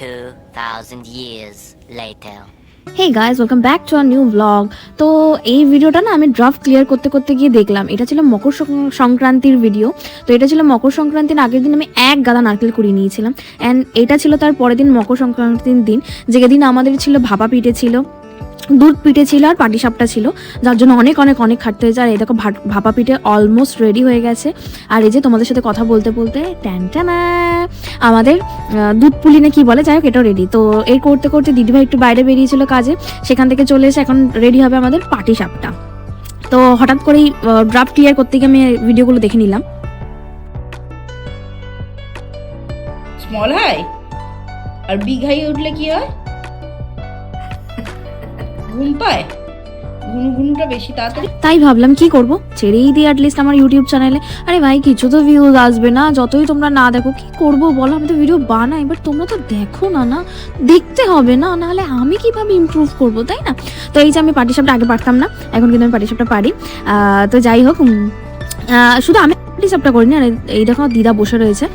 2,000 years later. Hey guys welcome back to our new blog তো এই ভিডিওটা না আমি ড্রাফট ক্লিয়ার করতে করতে গিয়ে দেখলাম। এটা ছিল মকর সংক্রান্তির ভিডিও তো এটা ছিল মকর সংক্রান্তির আগের দিন আমি এক গাদা নারকেল কুড়িয়ে নিয়েছিলাম। অ্যান্ড এটা ছিল তার পরের দিন মকর সংক্রান্তির দিন। যেদিন আমাদের ছিল ভাপা পিঠে ছিল। দুধ পিঠে ছিল আর পাটিসাপটা ছিল, যার জন্য অনেক অনেক অনেক খাটতে হয়েছে। আর এই দেখো ভাপা পিঠে অলমোস্ট রেডি হয়ে গেছে। আর এই যে তোমাদের সাথে কথা বলতে বলতে, ট্যান আমাদের দুধ পুলি না কি বলে যাই হোক এটাও রেডি তো এই করতে করতে দিদিভাই একটু বাইরে বেরিয়েছিল কাজে, সেখান থেকে চলে এসে এখন রেডি হবে আমাদের পাটি সাপটা তো হঠাৎ করেই ড্রাফট ক্লিয়ার করতে গিয়ে আমি ভিডিওগুলো দেখে নিলাম। স্মল আর বিগ হাই উঠলে কি হয়? ঘুম পায়? বেশি তাড়াতাড়ি তাই ভাবলাম, কি করব? ছেড়েই দিই অ্যাটলিস্ট আমার ইউটিউব চ্যানেলে আরে ভাই, কিছু তো ভিউজ আসবে না, যতই তোমরা না দেখো, কি করব বলো? আমি তো ভিডিও বানাই বাট তোমরা তো দেখো না না? দেখতে হবে না, নাহলে আমি কীভাবে ইমপ্রুভ করব, তাই না? তো এই যে আমি পাটিসাপটা আগে পারতাম না, এখন কিন্তু আমি পাটিসাপটা পারি। তো যাই হোক শুধু আমি পাটিসাপটা করিনি, আর এই দেখো দিদা বসে রয়েছে।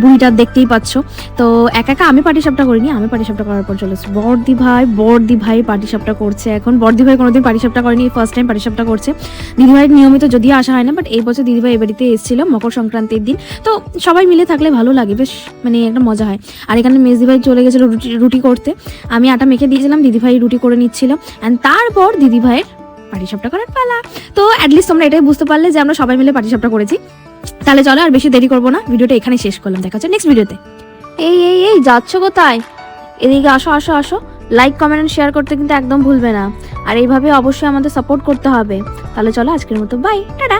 বুড়িটা দেখতেই পাচ্ছ। তো একা একা আমি পাটিসাপটা করিনি, আমি পাটিসাপটা করার পর চলে এসেছি। বড়দি ভাই বড়দি ভাই পাটিসাপটা করছে এখন। বড়দি ভাই কোনোদিন পাটিসাপটা করেনি ফার্স্ট টাইম পাটিসাপটা করছে। দিদিভাইয়ের নিয়মিত যদিও আসা হয় না বাট এই বছর দিদিভাই এ বাড়িতে এসেছিল মকর সংক্রান্তির দিন। তো সবাই মিলে থাকলে ভালো লাগে, বেশ মানে একটা মজা হয়। আর এখানে মেজদিভাই চলে গেছিল রুটি রুটি করতে। আমি আটা মেখে দিয়েছিলাম দিদিভাই রুটি করে নিচ্ছিল। অ্যান্ড তারপর দিদিভাইয়ের পাটিসাপটা করার পালা। তো অ্যাটলিস্ট তোমরা এটাই বুঝতে পারলে যে আমরা সবাই মিলে পার্টি পাটিসাপটা করেছি। তাহলে চলো আর বেশি দেরি করব না, ভিডিওটা এখানে শেষ করলাম। দেখা হচ্ছে নেক্সট ভিডিওতে এই এই এই, যাচ্ছ কোথায়? এদিকে আসো আসো আসো। লাইক কমেন্ট শেয়ার করতে কিন্তু একদম ভুলবে না। আর এইভাবে অবশ্যই আমাদের সাপোর্ট করতে হবে। তাহলে চলো আজকের মতো বাই টাটা।